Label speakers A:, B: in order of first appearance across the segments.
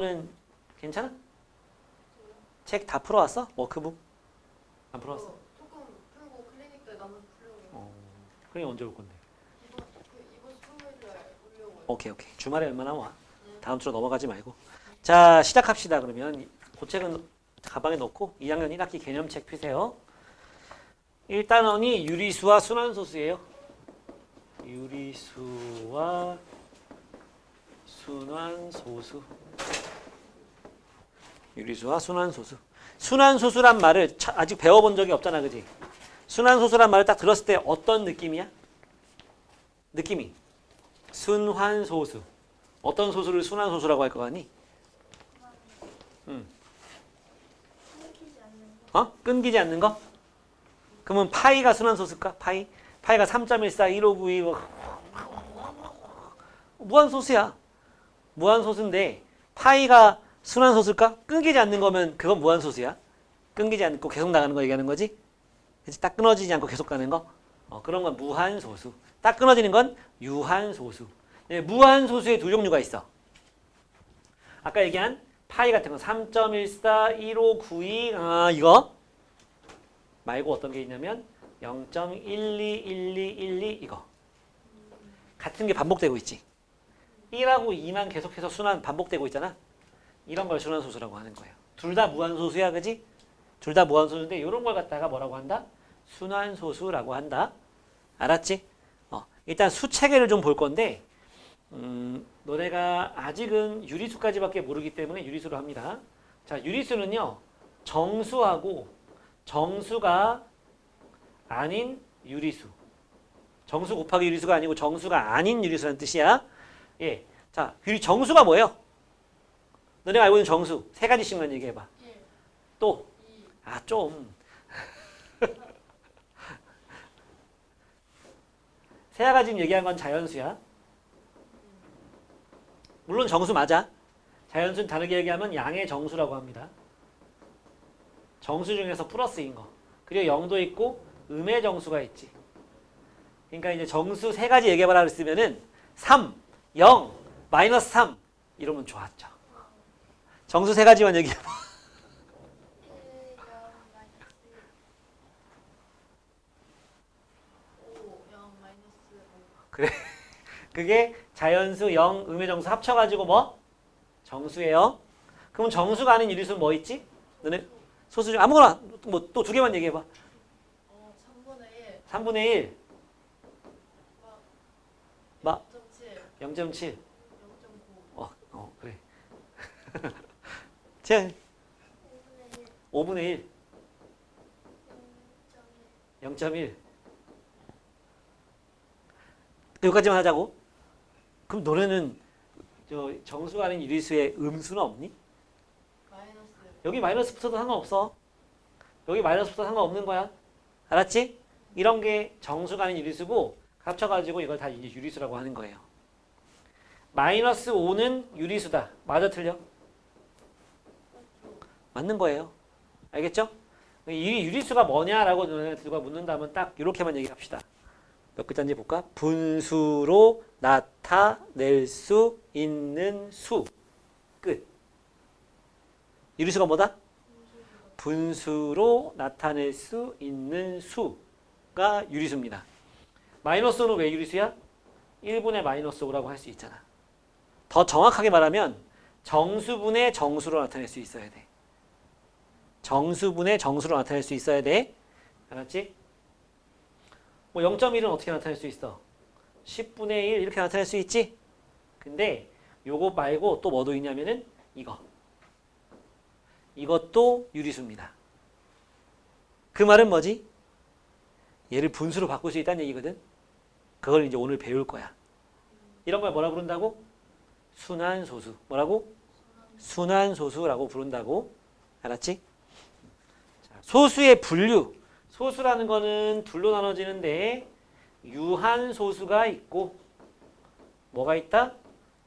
A: 는 괜찮아? 책 다 풀어왔어? 워크북? 안 풀어왔어?
B: 어, 조금 풀고 클리닉 때 남은 풀려고
A: 어. 그래 언제 올 건데?
B: 이번 그 이번 올려고
A: 오케이 오케이 주말에 얼마나 와? 다음 주로 넘어가지 말고 자 시작합시다 그러면 그 책은 가방에 넣고 2학년 1학기 개념책 펴세요 1단원이 유리수와 순환소수예요 유리수와 순환소수 유리수와 순환소수 순환소수란 말을 차- 아직 배워본 적이 없잖아 그지 순환소수란 말을 딱 들었을 때 어떤 느낌이야? 느낌이 순환소수 어떤 소수를 순환소수라고 할거 같니? 응. 어? 끊기지 않는 거? 그러면 파이가 순환소수일까? 파이? 파이가 3.14, 1592 뭐. 무한소수야. 무한소수인데 파이가 순환소수일까? 끊기지 않는 거면 그건 무한소수야. 끊기지 않고 계속 나가는 거 얘기하는 거지? 그치? 딱 끊어지지 않고 계속 가는 거? 어, 그런 건 무한소수. 딱 끊어지는 건 유한소수. 예, 무한소수의 두 종류가 있어. 아까 얘기한 파이 같은 거 3.14, 1592 아, 이거 말고 어떤 게 있냐면 0.121212 이거 같은 게 반복되고 있지. 1하고 2만 계속해서 순환 반복되고 있잖아. 이런 걸 순환소수라고 하는 거예요. 둘 다 무한소수야, 그지? 둘 다 무한소수인데 이런 걸 갖다가 뭐라고 한다? 순환소수라고 한다. 알았지? 어, 일단 수체계를 좀 볼 건데 음, 너네가 아직은 유리수까지밖에 모르기 때문에 유리수로 합니다. 자, 유리수는요. 정수하고 정수가 아닌 유리수. 정수 곱하기 유리수가 아니고 정수가 아닌 유리수라는 뜻이야. 예. 자, 정수가 뭐예요? 너네가 알고 있는 정수 세 가지씩만 얘기해 봐.
B: 1,
A: 또
B: 2,
A: 아, 좀. 세아가 지금 얘기한 건 자연수야. 물론 정수 맞아. 자연수는 다르게 얘기하면 양의 정수라고 합니다. 정수 중에서 플러스인 거. 그리고 0도 있고 음의 정수가 있지. 그러니까 이제 정수 세 가지 얘기해봐라 그랬으면은 3, 0, 마이너스 3 이러면 좋았죠. 정수 세 가지만 얘기해봐.
B: 1, 0, 마이너스 5, 0, 마이너스 5
A: 그게 자연수 0, 음의 정수 합쳐가지고 뭐? 정수예요. 그럼 정수가 아닌 유리수는 뭐 있지? 너네 소수 중 아무거나 뭐 또 두 개만 얘기해봐.
B: 어, 3분의 1
A: 3분의 1, 마.
B: 0.7
A: 0.7.
B: 0.9
A: 어, 어 그래. 제 5분의 1, 0.1. 여기까지만 하자고. 그럼 너네는 저 정수가 아닌 유리수의 음수는 없니?
B: 마이너스
A: 여기 마이너스 붙어도 상관없어. 여기 마이너스 붙어도 상관없는 거야. 알았지? 이런 게 정수가 아닌 유리수고 합쳐가지고 이걸 다 이제 유리수라고 하는 거예요. 마이너스 5는 유리수다. 맞아 틀려? 맞는 거예요. 알겠죠? 이 유리수가 뭐냐라고 너네가 묻는다면 딱 이렇게만 얘기합시다. 몇 글자인지 볼까? 분수로 나타낼 수 있는 수. 끝. 유리수가 뭐다? 분수로 나타낼 수 있는 수가 유리수입니다. 마이너스 5는 왜 유리수야? 1분의 마이너스 5라고 할 수 있잖아. 더 정확하게 말하면 정수분의 정수로 나타낼 수 있어야 돼. 정수분의 정수로 나타낼 수 있어야 돼. 알았지? 뭐 0.1은 어떻게 나타낼 수 있어? 10분의 1 이렇게 나타낼 수 있지? 근데 요거 말고 또 뭐도 있냐면은 이거. 이것도 유리수입니다. 그 말은 뭐지? 얘를 분수로 바꿀 수 있다는 얘기거든. 그걸 이제 오늘 배울 거야. 이런 걸 뭐라 부른다고? 순환소수. 뭐라고? 순환소수라고 부른다고. 알았지? 자, 소수의 분류. 소수라는 거는 둘로 나눠지는데 유한 소수가 있고 뭐가 있다?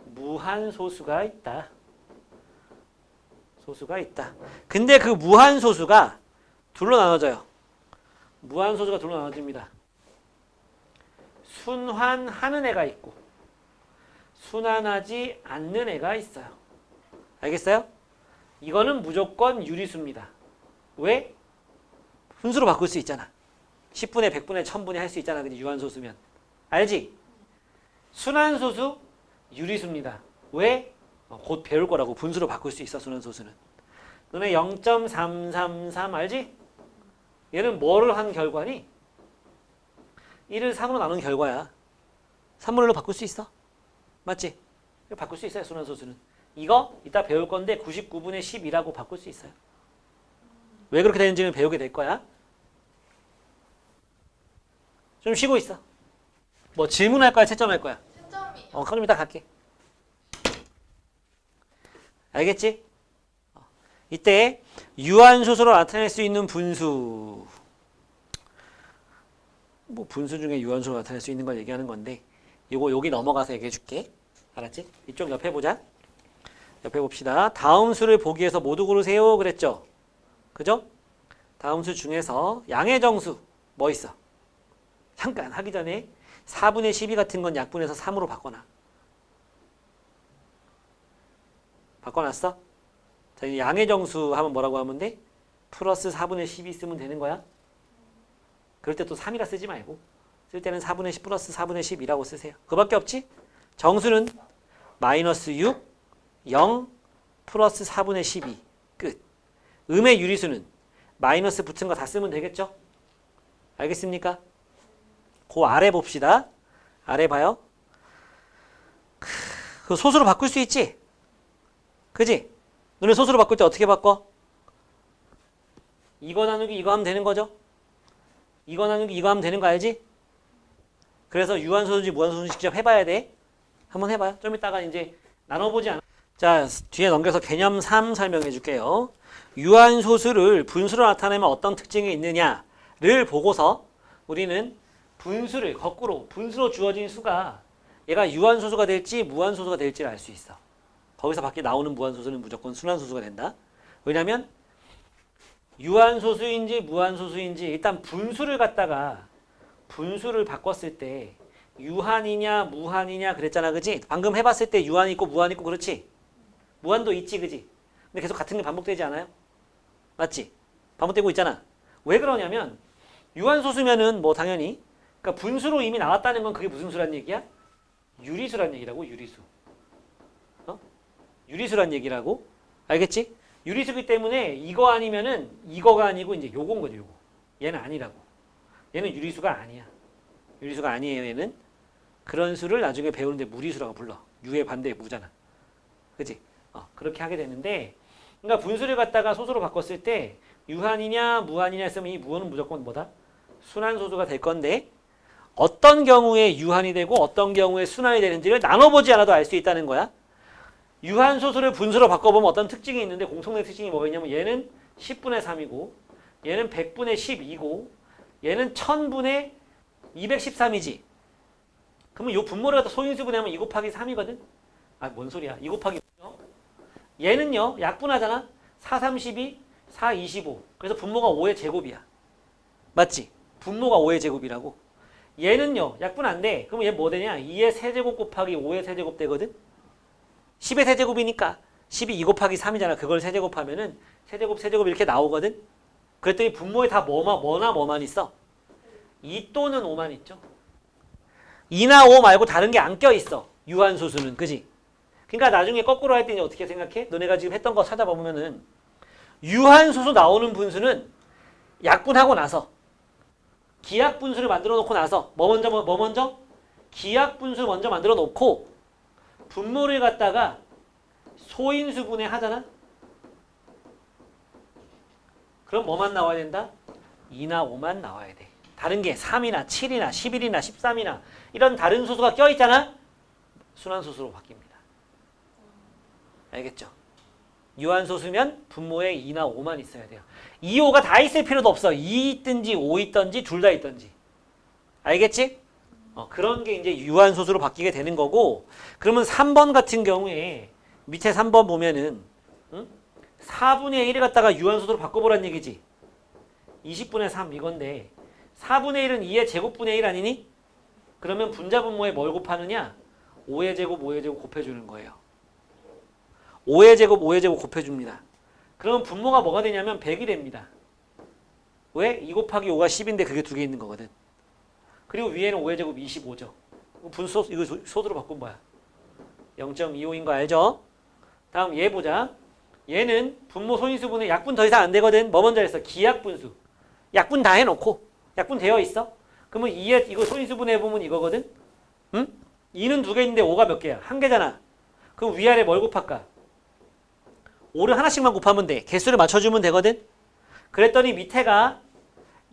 A: 무한 소수가 있다. 소수가 있다. 근데 그 무한 소수가 둘로 나눠져요. 무한 소수가 둘로 나눠집니다. 순환하는 애가 있고 순환하지 않는 애가 있어요. 알겠어요? 이거는 무조건 유리수입니다. 왜? 분수로 바꿀 수 있잖아. 10분의 100분의 1000분의 할 수 있잖아. 그지? 유한소수면. 알지? 순환소수 유리수입니다. 왜? 어, 곧 배울 거라고 분수로 바꿀 수 있어 순환소수는. 너네 0.333 알지? 얘는 뭐를 한 결과니? 1을 3으로 나눈 결과야. 3분의 1로 바꿀 수 있어. 맞지? 바꿀 수 있어요 순환소수는. 이거 이따 배울 건데 99분의 10이라고 바꿀 수 있어요. 왜 그렇게 되는지는 배우게 될 거야. 좀 쉬고 있어. 뭐 질문할 거야, 채점할 거야?
B: 채점이요.
A: 어, 그럼 이따 갈게. 알겠지? 어, 이때 유한소수로 나타낼 수 있는 분수. 뭐 분수 중에 유한소로 나타낼 수 있는 걸 얘기하는 건데 이거 여기 넘어가서 얘기해 줄게. 알았지? 이쪽 옆에 보자. 옆에 봅시다. 다음 수를 보기 위해서 모두 고르세요 그랬죠? 그죠? 다음 수 중에서 양의 정수 뭐 있어? 잠깐 하기 전에 4분의 12 같은 건 약분해서 3으로 바꿔놔. 바꿔놨어? 자, 이 양의 정수 하면 뭐라고 하면 돼? 플러스 4분의 12 쓰면 되는 거야? 그럴 때 또 3이라 쓰지 말고 쓸 때는 4분의 10 플러스 4분의 12라고 쓰세요. 그밖에 없지? 정수는 마이너스 6, 0, 플러스 4분의 12 끝. 음의 유리수는 마이너스 붙은 거 다 쓰면 되겠죠? 알겠습니까? 그 아래 봅시다. 아래 봐요. 크, 그 소수로 바꿀 수 있지? 그지? 너네 소수로 바꿀 때 어떻게 바꿔? 이거 나누기 이거 하면 되는 거죠? 이거 나누기 이거 하면 되는 거 알지? 그래서 유한소수인지 무한소수인지 직접 해봐야 돼. 한번 해봐요. 좀 이따가 이제 나눠보지 않아. 자, 뒤에 넘겨서 개념 3 설명해 줄게요. 유한소수를 분수로 나타내면 어떤 특징이 있느냐를 보고서 우리는 분수를 거꾸로 분수로 주어진 수가 얘가 유한소수가 될지 무한소수가 될지를 알 수 있어. 거기서 밖에 나오는 무한소수는 무조건 순환소수가 된다. 왜냐면 유한소수인지 무한소수인지 일단 분수를 갖다가 분수를 바꿨을 때 유한이냐 무한이냐 그랬잖아 그지? 방금 해봤을 때 유한 있고 무한 있고 그렇지? 무한도 있지 그지? 근데 계속 같은 게 반복되지 않아요? 맞지? 반복되고 있잖아. 왜 그러냐면 유한소수면은 뭐 당연히 그러니까 분수로 이미 나왔다는 건 그게 무슨 수란 얘기야? 유리수란 얘기라고 유리수. 어? 유리수란 얘기라고. 알겠지? 유리수기 때문에 이거 아니면은 이거가 아니고 이제 요건 거죠, 요거. 얘는 아니라고. 얘는 유리수가 아니야. 유리수가 아니에요, 얘는. 그런 수를 나중에 배우는데 무리수라고 불러. 유의 반대의 무잖아. 그지? 어, 그렇게 하게 되는데 그러니까 분수를 갖다가 소수로 바꿨을 때 유한이냐 무한이냐 했으면 이 무한은 무조건 뭐다? 순환소수가 될 건데 어떤 경우에 유한이 되고 어떤 경우에 순환이 되는지를 나눠보지 않아도 알 수 있다는 거야. 유한 소수를 분수로 바꿔보면 어떤 특징이 있는데 공통된 특징이 뭐가 있냐면 얘는 10분의 3이고 얘는 100분의 12고 얘는 1000분의 213이지. 그러면 이 분모를 갖다 소인수 분해하면 2 곱하기 3이거든? 아, 뭔 소리야. 2 곱하기 요 얘는요, 약분하잖아. 4, 32, 4, 25. 그래서 분모가 5의 제곱이야. 맞지? 분모가 5의 제곱이라고. 얘는요, 약분 안 돼. 그럼 얘 뭐 되냐? 2의 세제곱 곱하기 5의 세제곱 되거든? 10의 세제곱이니까 10이 2 곱하기 3이잖아. 그걸 세제곱하면은 세제곱, 세제곱 이렇게 나오거든? 그랬더니 분모에 다 뭐만, 뭐나 뭐만 있어? 2 또는 5만 있죠. 2나 5 말고 다른 게 안 껴있어. 유한소수는. 그지? 그러니까 나중에 거꾸로 할때 어떻게 생각해? 너네가 지금 했던 거 찾아보면은 유한소수 나오는 분수는 약분하고 나서 기약 분수를 만들어 놓고 나서 뭐 먼저 뭐, 뭐 먼저 기약 분수 먼저 만들어 놓고 분모를 갖다가 소인수분해 하잖아. 그럼 뭐만 나와야 된다? 2나 5만 나와야 돼. 다른 게 3이나 7이나 11이나 13이나 이런 다른 소수가 껴 있잖아. 순환소수로 바뀝니다. 알겠죠? 유한소수면 분모에 2나 5만 있어야 돼요. 2, 5가 다 있을 필요도 없어. 2 있든지 5 있든지 둘 다 있든지. 알겠지? 어, 그런 게 이제 유한소수로 바뀌게 되는 거고 그러면 3번 같은 경우에 밑에 3번 보면은 응? 4분의 1을 갖다가 유한소수로 바꿔보란 얘기지. 20분의 3 이건데 4분의 1은 2의 제곱분의 1 아니니? 그러면 분자분모에 뭘 곱하느냐? 5의 제곱, 5의 제곱 곱해주는 거예요. 5의 제곱 5의 제곱 곱해줍니다. 그러면 분모가 뭐가 되냐면 100이 됩니다. 왜? 2 곱하기 5가 10인데 그게 두 개 있는 거거든. 그리고 위에는 5의 제곱 25죠. 분소 이거 소- 소수로 바꾼 거야. 0.25인 거 알죠? 다음 얘 보자. 얘는 분모 소인수분의 약분 더 이상 안 되거든. 뭐 먼저 했어? 기약분수. 약분 다 해놓고 약분 되어 있어. 그러면 2에 이거 소인수분해 보면 이거거든. 응? 2는 두 개 있는데 5가 몇 개야? 한 개잖아. 그럼 위아래 뭘 곱할까? 5를 하나씩만 곱하면 돼. 개수를 맞춰주면 되거든. 그랬더니 밑에가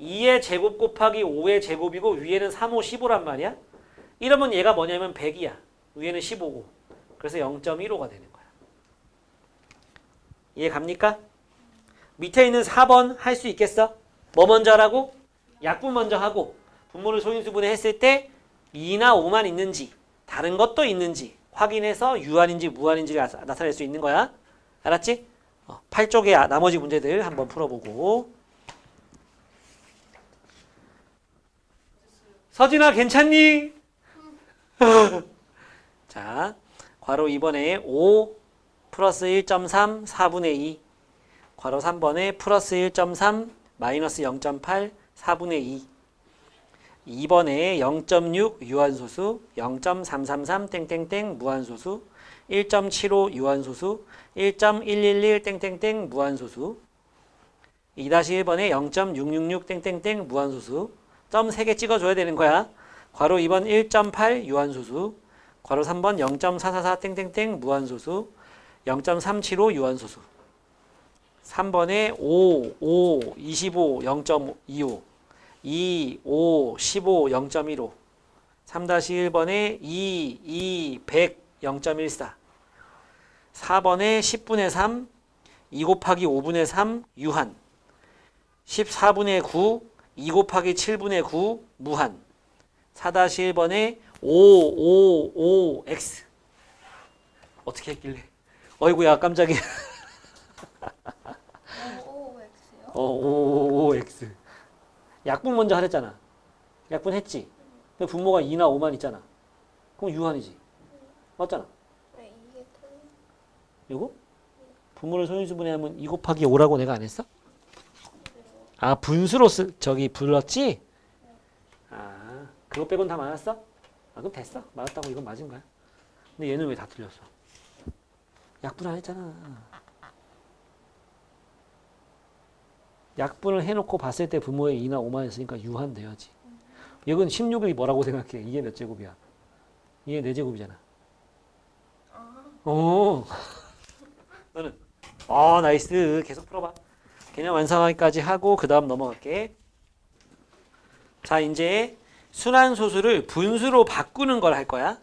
A: 2의 제곱 곱하기 5의 제곱이고 위에는 3, 5, 15란 말이야. 이러면 얘가 뭐냐면 100이야. 위에는 15고. 그래서 0.15가 되는 거야. 이해 갑니까? 밑에 있는 4번 할 수 있겠어? 뭐 먼저 하라고? 약분 먼저 하고 분모를 소인수분해 했을 때 2나 5만 있는지 다른 것도 있는지 확인해서 유한인지 무한인지를 나- 나타낼 수 있는 거야. 알았지? 어, 8쪽의 아- 나머지 문제들 한번 풀어보고 서진아 괜찮니? 자, 괄호 2번에 5 플러스 1.3 4분의 2 괄호 3번에 플러스 1.3 마이너스 0.8 4분의 2 2번에 0.6 유한소수 0.333 땡땡땡 무한소수 1.75 유한소수 1.111 땡땡땡 무한소수 2-1번에 0.666 땡땡땡 무한소수. 점 3개 찍어줘야 되는 거야. 괄호 2번 1.8 유한소수 괄호 3번 0.444 땡땡땡 무한소수 0.375 유한소수. 3번에 5, 5, 25, 0.25 2, 5, 15, 0.15 3-1번에 2, 2, 100, 0.14 4번에 10분의 3, 2 곱하기 5분의 3, 유한. 14분의 9, 2 곱하기 7분의 9, 무한. 4-1번에 5, 5, 5, x. 어떻게 했길래? 어이구야 깜짝이야? 어, 5, 5, x. 약분 먼저 하랬잖아. 약분 했지? 근데 분모가 2나 5만 있잖아. 그럼 유한이지. 맞잖아. 이거? 분모를 소인수분해 하면 2 곱하기 5라고 내가 안 했어? 아 분수로 쓰 저기 불렀지? 아 그거 빼곤 다 맞았어? 아 그럼 됐어 맞았다고 이건 맞은 거야 근데 얘는 왜 다 틀렸어? 약분 안 했잖아 약분을 해놓고 봤을 때 분모에 2나 5만 있으니까 유한 돼야지 이건 16이 뭐라고 생각해 이게 몇 제곱이야 이게 4제곱이잖아
B: 아,
A: 오. 너는 아 나이스. 계속 풀어봐. 개념 완성하기까지 하고 그 다음 넘어갈게. 자 이제 순환소수를 분수로 바꾸는 걸 할 거야.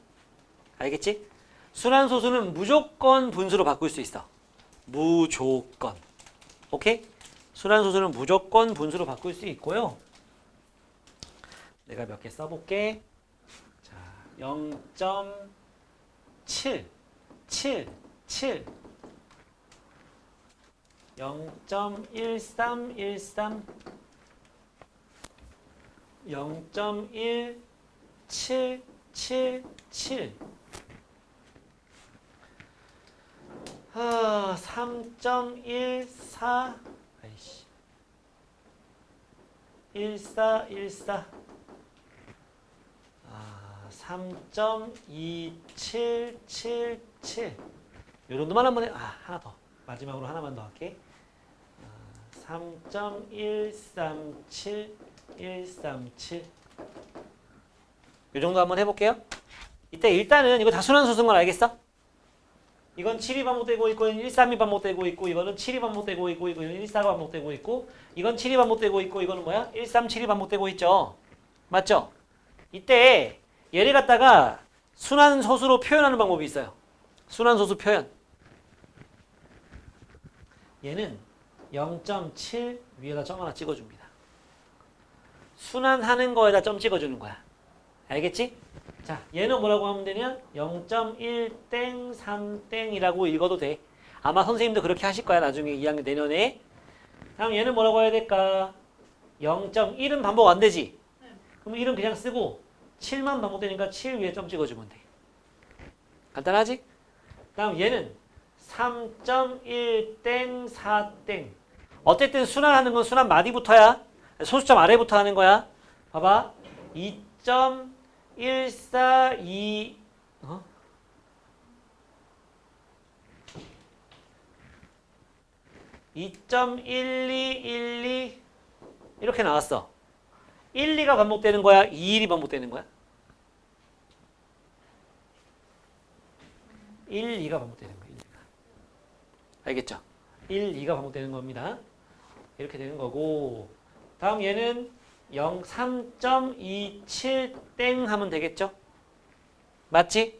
A: 알겠지? 순환소수는 무조건 분수로 바꿀 수 있어. 무조건. 오케이? 순환소수는 무조건 분수로 바꿀 수 있고요. 내가 몇 개 써볼게. 자 0.7 7, 7, 0.1313, 0.1777, 아, 3.14, 아이씨, 1414, 아, 3.2777. 요 정도만 한번 해. 아, 하나 더. 마지막으로 하나만 더 할게. 아, 3.137137. 요 정도 한번 해볼게요. 이때 일단은 이거 다 순환소수인 걸 알겠어? 이건 7이 반복되고 있고, 이건 13이 반복되고 있고, 이거는 7이 반복되고 있고, 이거는 14가 반복되고 있고, 이건 7이 반복되고 있고, 이거는 뭐야? 137이 반복되고 있죠. 맞죠? 이때 얘를 갖다가 순환소수로 표현하는 방법이 있어요. 순환소수 표현. 얘는 0.7 위에다 점 하나 찍어줍니다. 순환하는 거에다 점 찍어주는 거야. 알겠지? 자, 얘는 뭐라고 하면 되냐? 0.1땡 3땡이라고 읽어도 돼. 아마 선생님도 그렇게 하실 거야. 나중에 2학년 내년에. 다음 얘는 뭐라고 해야 될까? 0.1은 반복 안 되지? 그럼 1은 그냥 쓰고 7만 반복되니까 7 위에 점 찍어주면 돼. 간단하지? 다음 얘는 3.1땡 4땡 어쨌든 순환하는 건 순환 마디부터야. 소수점 아래부터 하는 거야. 봐봐. 2.142 어? (2.1212) 이렇게 나왔어. 1, 2가 반복되는 거야? 2, 1이 반복되는 거야? 1, 2가 반복되는 거야 1, 2가. 알겠죠? 1, 2가 반복되는 겁니다 이렇게 되는 거고 다음 얘는 0, 3.27땡 하면 되겠죠? 맞지?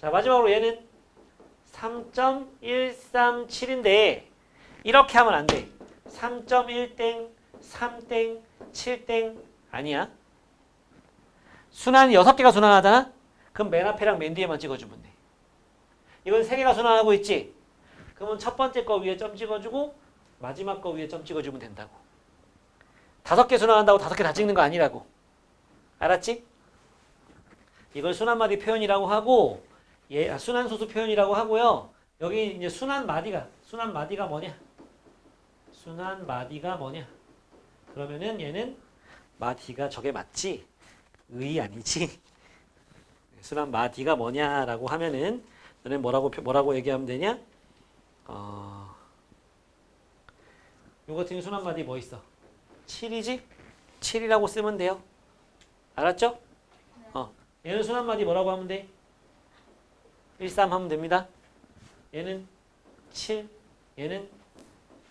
A: 자 마지막으로 얘는 3.137인데 이렇게 하면 안 돼. 3.1땡, 3땡, 7땡 아니야. 순환이 6개가 순환하잖아? 그럼 맨 앞에랑 맨 뒤에만 찍어주면 돼. 이건 3개가 순환하고 있지? 그러면 첫 번째 거 위에 점 찍어주고 마지막 거 위에 점 찍어주면 된다고. 다섯 개 순환한다고 다섯 개 다 찍는 거 아니라고. 알았지? 이걸 순환마디 표현이라고 하고 예, 아, 순환소수 표현이라고 하고요. 여기 이제 순환마디가 순환마디가 뭐냐? 순환마디가 뭐냐? 그러면은 얘는 마디가 저게 맞지? 의 아니지? 순환마디가 뭐냐라고 하면은 너네 뭐라고 표- 뭐라고 얘기하면 되냐? 어, 요 같은 순환마디 뭐 있어? 7이지? 7이라고 쓰면 돼요. 알았죠? 어, 얘는 순환마디 뭐라고 하면 돼? 1, 3 하면 됩니다. 얘는 7, 얘는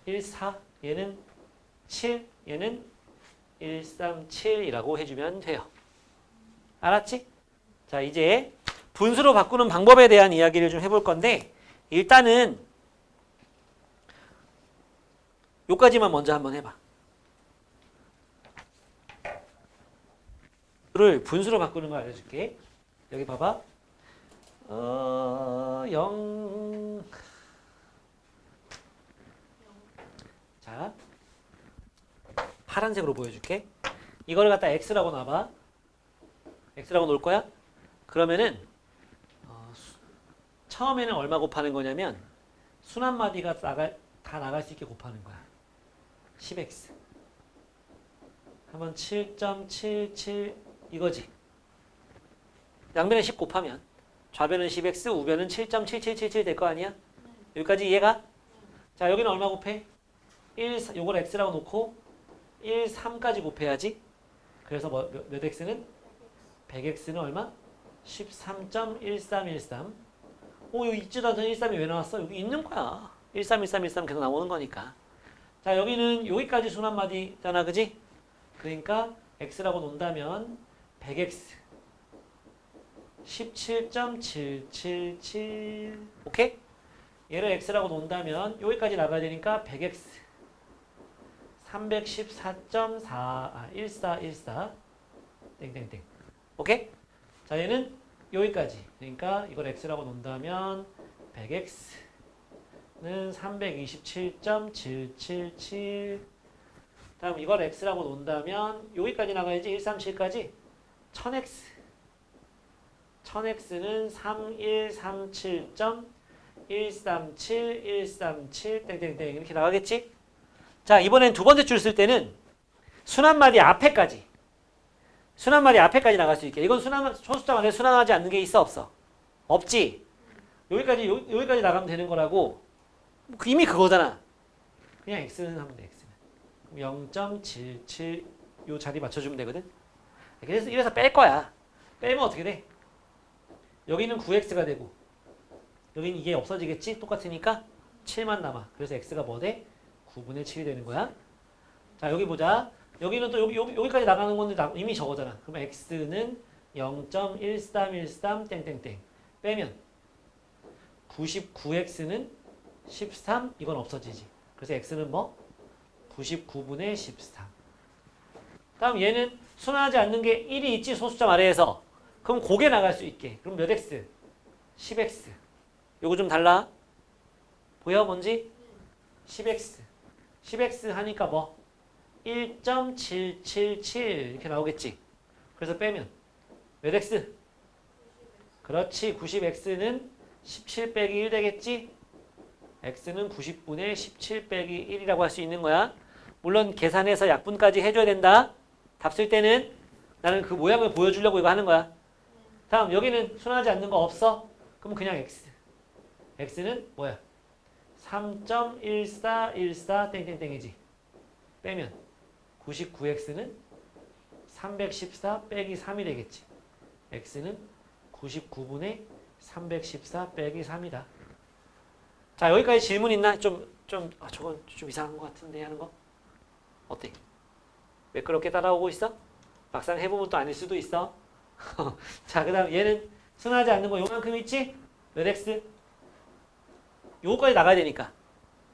A: 1, 4, 얘는 7, 얘는 1, 3, 7이라고 해주면 돼요. 알았지? 자, 이제 분수로 바꾸는 방법에 대한 이야기를 좀 해볼 건데 일단은 요까지만 먼저 한번 해봐. 를 분수로 바꾸는 거 알려줄게. 여기 봐봐. 어, 0. 자, 파란색으로 보여줄게. 이걸 갖다 x라고 놔봐. x라고 놓을 거야? 그러면은 어, 수- 처음에는 얼마 곱하는 거냐면 순환 마디가 나가, 다 나갈 수 있게 곱하는 거야. 10x. 하면 7.77 이거지. 양변에 10 곱하면 좌변은 10x, 우변은 7.7777 될 거 아니야? 여기까지 이해가? 자, 여기는 얼마 곱해? 1, 사- 요걸 x라고 놓고 1, 3까지 곱해야지. 그래서 뭐, 몇, 몇 x는? 100x는 얼마? 13.1313. 오, 여기 있지도 않던 13이 왜 나왔어? 여기 있는 거야. 131313 계속 나오는 거니까. 자, 여기는 여기까지 순환마디잖아, 그지? 그러니까 x라고 놓는다면 100x 17.777 오케이? 얘를 x라고 놓는다면 여기까지 나가야 되니까 100x 314.4 아, 1414 땡땡땡 오케이? 자 얘는 여기까지 그러니까 이걸 x라고 놓는다면 100x 는 327.777 다음 이걸 x라고 놓는다면 여기까지 나가야지. 137까지? 1000x 1000x는 3137.137 137 땡땡땡. 이렇게 나가겠지? 자 이번엔 두 번째 줄 쓸 때는 순환마디 앞에까지. 순환마디 앞에까지 나갈 수 있게. 이건 순환 안에 순환하지 않는 게 있어 없어? 없지? 여기까지 요, 여기까지 나가면 되는 거라고 이미 그거잖아 그냥 x는 하면 돼 x는 0.77 요 자리 맞춰주면 되거든. 그래서 이래서 뺄 거야. 빼면 어떻게 돼? 여기는 9x가 되고 여기는 이게 없어지겠지? 똑같으니까 7만 남아. 그래서 x가 뭐 돼? 9분의 7이 되는 거야. 자 여기 보자. 여기는 또 여기, 여기 여기까지 나가는 건데 나- 이미 저거잖아. 그러면 x는 0.1313 땡땡땡 빼면 99x는 13 이건 없어지지. 그래서 x는 뭐? 99분의 13. 다음 얘는 순환하지 않는 게 1이 있지 소수점 아래에서. 그럼 고개 나갈 수 있게. 그럼 몇 x? 10x. 요거 좀 달라. 보여 뭔지? 10x. 10x 하니까 뭐? 1.777 이렇게 나오겠지. 그래서 빼면 몇 x? 그렇지. 90x는 17 빼기 1 되겠지? X는 90분의 17 빼기 1이라고 할 수 있는 거야. 물론 계산해서 약분까지 해줘야 된다. 답 쓸 때는 나는 그 모양을 보여주려고 이거 하는 거야. 다음 여기는 순하지 않는 거 없어? 그럼 그냥 x. x는 뭐야? 3.1414 땡땡땡이지. 빼면 99x는 314 빼기 3이 되겠지. x는 99분의 314 빼기 3이다. 자 여기까지 질문 있나? 좀 좀 아, 저건 좀 이상한 것 같은데 하는 거 어때? 매끄럽게 따라오고 있어? 막상 해보면 또 아닐 수도 있어. 자 그다음 얘는 순하지 않는 거 요만큼 있지? 몇 x? 요거까지 나가야 되니까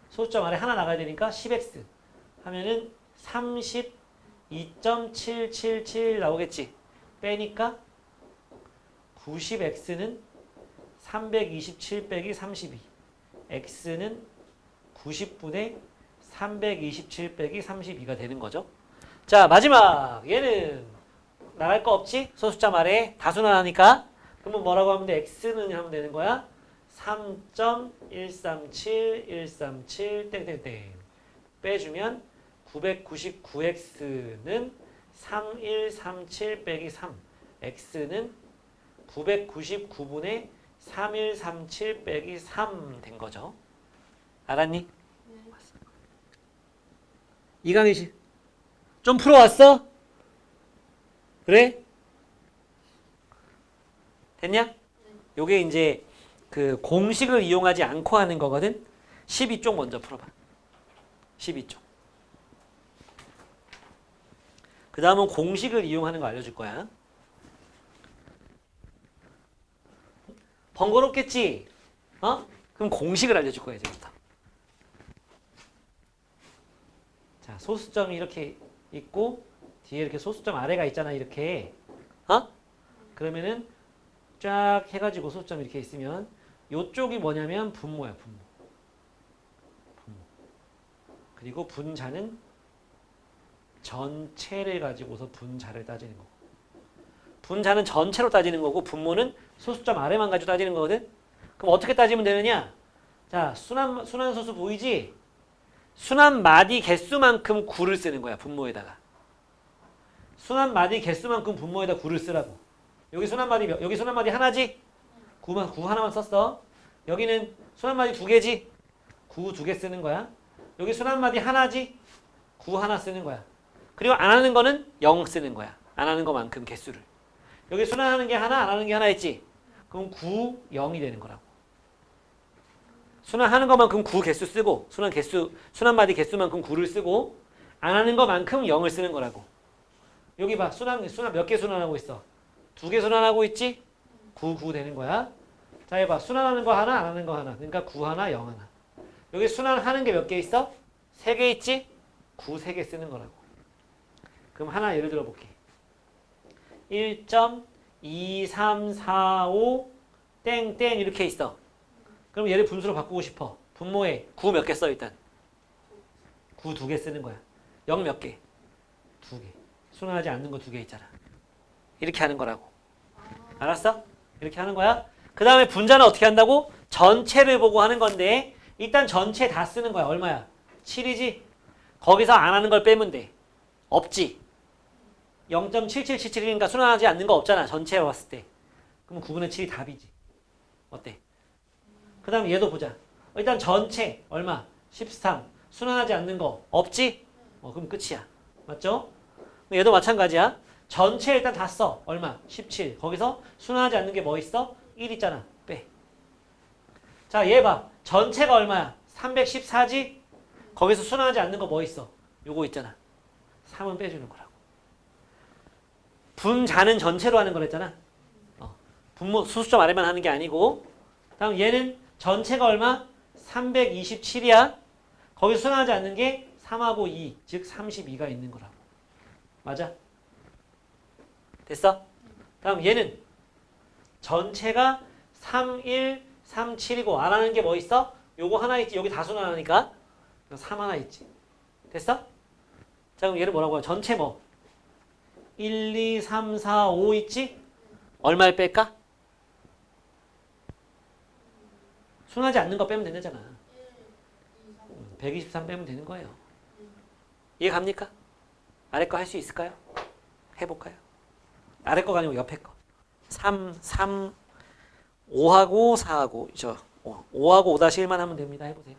A: 소수점 아래 하나 나가야 되니까 10x 하면은 32.777 나오겠지. 빼니까 90x는 327 빼기 32. X는 90분의 327 빼기 32가 되는 거죠. 자, 마지막. 얘는 나갈 거 없지? 소수점 아래 다순환하니까. 그러면 뭐라고 하면 돼? x는 하면 되는 거야. 3.137, 137, 땡땡땡. 빼주면 999x는 3137 빼기 3. x는 999분의 3137 빼기 3 된 거죠. 알았니? 이강희 씨. 좀 풀어왔어? 그래? 됐냐? 요게 이제 그 공식을 이용하지 않고 하는 거거든. 12쪽 먼저 풀어봐. 12쪽. 그 다음은 공식을 이용하는 거 알려줄 거야. 번거롭겠지? 어? 그럼 공식을 알려줄 거야, 이제부터. 자, 소수점이 이렇게 있고, 뒤에 이렇게 소수점 아래가 있잖아, 이렇게. 어? 그러면은 쫙 해가지고 소수점 이렇게 있으면, 요쪽이 뭐냐면 분모야, 분모. 분모. 그리고 분자는 전체를 가지고서 분자를 따지는 거고. 분자는 전체로 따지는 거고, 분모는 소수점 아래만 가지고 따지는 거거든. 그럼 어떻게 따지면 되느냐? 자, 순환 순환 소수 보이지? 순환 마디 개수만큼 9를 쓰는 거야, 분모에다가. 순환 마디 개수만큼 분모에다 9를 쓰라고. 여기 순환 마디 몇- 여기 순환 마디 하나지? 9만 9 하나만 썼어. 여기는 순환 마디 두 개지? 9 두 개 쓰는 거야. 여기 순환 마디 하나지? 9 하나 쓰는 거야. 그리고 안 하는 거는 0 쓰는 거야. 안 하는 것만큼 개수를. 여기 순환하는 게 하나, 안 하는 게 하나 있지? 그럼 9, 0이 되는 거라고. 순환하는 것만큼 9 개수 쓰고, 순환 개수, 순환 마디 개수만큼 9를 쓰고, 안 하는 것만큼 0을 쓰는 거라고. 여기 봐. 순환, 순환 몇 개 순환하고 있어? 두 개 순환하고 있지? 9, 9 되는 거야. 자, 해봐. 순환하는 거 하나, 안 하는 거 하나. 그러니까 9 하나, 0 하나. 여기 순환하는 게 몇 개 있어? 세 개 있지? 9, 세 개 쓰는 거라고. 그럼 하나 예를 들어 볼게. 1.2345 땡땡 이렇게 있어. 그럼 얘를 분수로 바꾸고 싶어. 분모에 9 몇 개 써 일단. 9 두 개 쓰는 거야. 0 몇 개? 두 개. 순환하지 않는 거 두 개 있잖아. 이렇게 하는 거라고. 알았어? 이렇게 하는 거야. 그 다음에 분자는 어떻게 한다고? 전체를 보고 하는 건데 일단 전체 다 쓰는 거야. 얼마야? 7이지? 거기서 안 하는 걸 빼면 돼. 없지? 0.7777이니까 순환하지 않는 거 없잖아. 전체로 봤을 때. 그럼 9분의 7이 답이지. 어때? 그 다음 얘도 보자. 일단 전체 얼마? 13. 순환하지 않는 거 없지? 어, 그럼 끝이야. 맞죠? 얘도 마찬가지야. 전체 일단 다 써. 얼마? 17. 거기서 순환하지 않는 게 뭐 있어? 1 있잖아. 빼. 자, 얘 봐. 전체가 얼마야? 314지? 거기서 순환하지 않는 거 뭐 있어? 요거 있잖아. 3은 빼주는 거라고. 분자는 전체로 하는 거랬잖아. 어. 분모 소수점 아래만 하는 게 아니고. 다음 얘는 전체가 얼마? 327이야. 거기서 순환하지 않는 게 3하고 2, 즉 32가 있는 거라고. 맞아? 됐어? 다음 얘는 전체가 3, 1, 3, 7이고 안 하는 게 뭐 있어? 요거 하나 있지. 여기 다 순환하니까 3 하나 있지. 됐어? 자 그럼 얘를 뭐라고 해? 전체 뭐? 1, 2, 3, 4, 5 있지? 얼마를 뺄까? 순하지 않는 거 빼면 된다잖아. 123 빼면 되는 거예요. 이해 갑니까? 아래 거 할 수 있을까요? 해볼까요? 아래 거가 아니고 옆에 거. 3, 3, 5하고 4하고 저 5하고 5-1만 하면 됩니다. 해보세요.